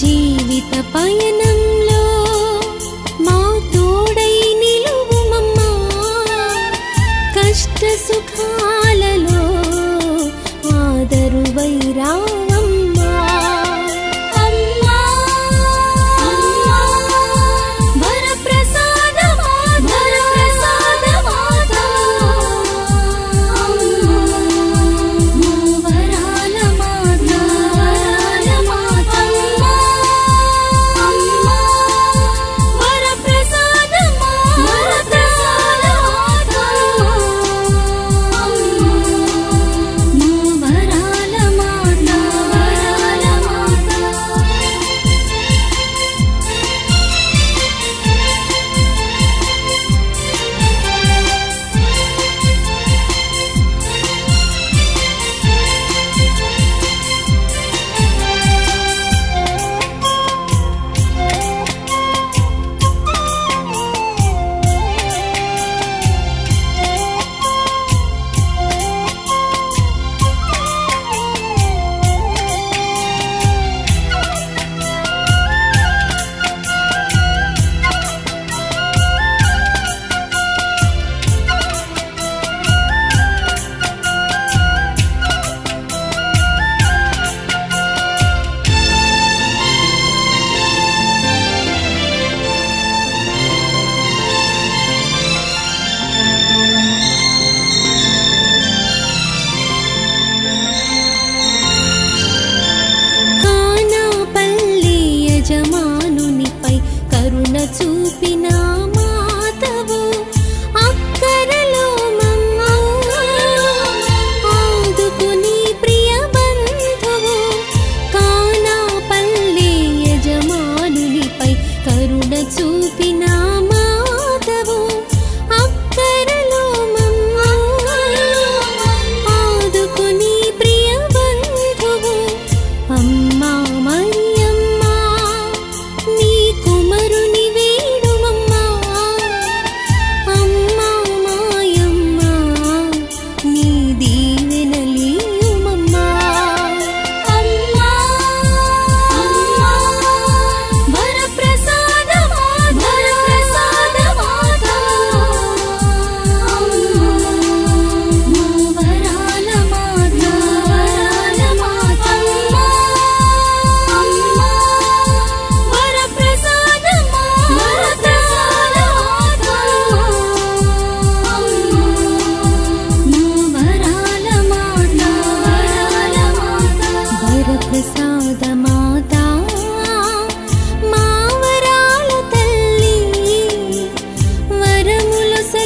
జీవిత పయన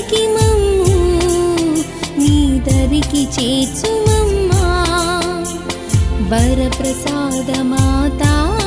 దరికి మమ్ము నీ దరికి చేర్చుమమ్మా. వరప్రసాద మాతా